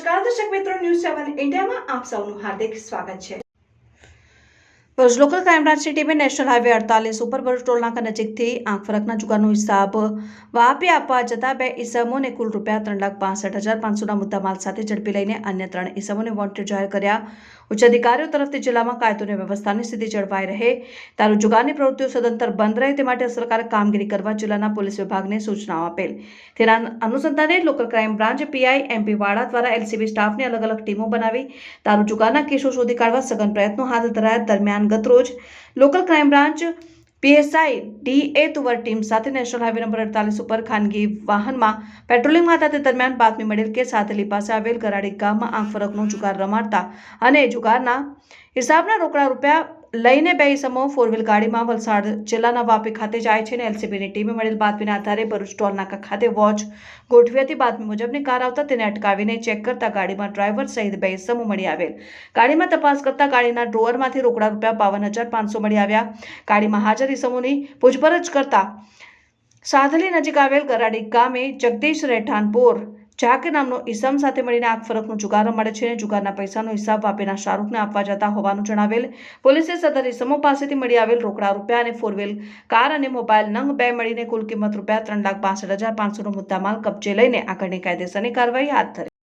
News સેવન ઇન્ડિયામાં આપ સૌનું હાર્દિક સ્વાગત છે. ભરૂચ લોકલ ક્રાઇમ બ્રાન્ચની ટીમે નેશનલ હાઈવે અડતાલીસ ઉપર ભરૂચ ટોલનાકા નજીકથી આંખ ફરકના ચુકાનો હિસાબ વાપી આપવા જતા બે ઈસમોને કુલ રૂપિયા ત્રણ લાખ પાસઠ હજાર પાંચસોના મુદ્દામાલ સાથે ઝડપી લઈને અન્ય ત્રણ ઇસમોને વોન્ટેડ જાહેર કર્યા. ઉચ્ચ અધિકારીઓ તરફથી જિલ્લામાં કાયદો અને વ્યવસ્થાની સ્થિતિ જળવાઈ રહે. તારું જુગારની પ્રવૃત્તિઓ સદંતર બંધ રહે તે માટે અસરકારક કામગીરી કરવા જિલ્લાના પોલીસ વિભાગને સૂચનાઓ આપેલ. તેના અનુસંધાને local crime branch PI MP Vada દ્વારા એલસીબી સ્ટાફની અલગ અલગ ટીમો બનાવી દારૂ જુગારના કેસો શોધી કાઢવા સઘન પ્રયત્નો હાથ ધરાયા. દરમિયાન ગતરોજ local crime branch PSI D A Tuvar team સાથે નેશનલ હાઈવે નંબર અડતાલીસ ઉપર ખાનગી વાહનમાં પેટ્રોલિંગમાં હતા તે દરમિયાન બાતમી મળેલ કે સાતેલી પાસે આવેલ ગરાડી ગામમાં આંખ ફરકનો જુગાર રમાડતા અને જુગારના હિસાબના રોકડા રૂપિયા લઈને બે સમૂહ ફોર વ્હીલ ગાડીમાં વલસાડ જિલ્લાના વાપી ખાતે જાય છે અને એલસીબીની ટીમે મળેલ બાતમીના આધારે ભરૂચ ટોલ ખાતે વોચ ગોઠવી હતી. બાતમી મુજબની કાર આવતા તેને અટકાવીને ચેક કરતા ગાડીમાં ડ્રાઈવર સહિત બે સમૂહ મળી આવેલ. ગાડીમાં તપાસ કરતા ગાડીના ડ્રોઅરમાંથી રોકડા રૂપિયા બાવન હજાર પાંચસો મળી આવ્યા. ગાડીમાં હાજર સમૂહની પૂછપરછ કરતા સાધલી નજીક આવેલ ગરાડી ગામે જગદીશ રહેઠાણપુર ઝાકે નામનો ઇસમ સાથે મળીને આગ ફરકનો જુગાર મળે છે. અને જુગારના પૈસાનો હિસાબ વાપીના શાહરૂખને આપવા જતા હોવાનું જણાવેલ. પોલીસે સદર ઇસમો પાસેથી મળી આવેલ રોકડા રૂપિયા અને ફોરવ્હીલ કાર અને મોબાઈલ નંગ બે મળીને કુલ કિંમત રૂપિયા ત્રણ લાખ પાસઠ હજાર પાંચસોનો મુદ્દામાલ કબજે લઈને આગળની કાયદેસરની કાર્યવાહી હાથ ધરી.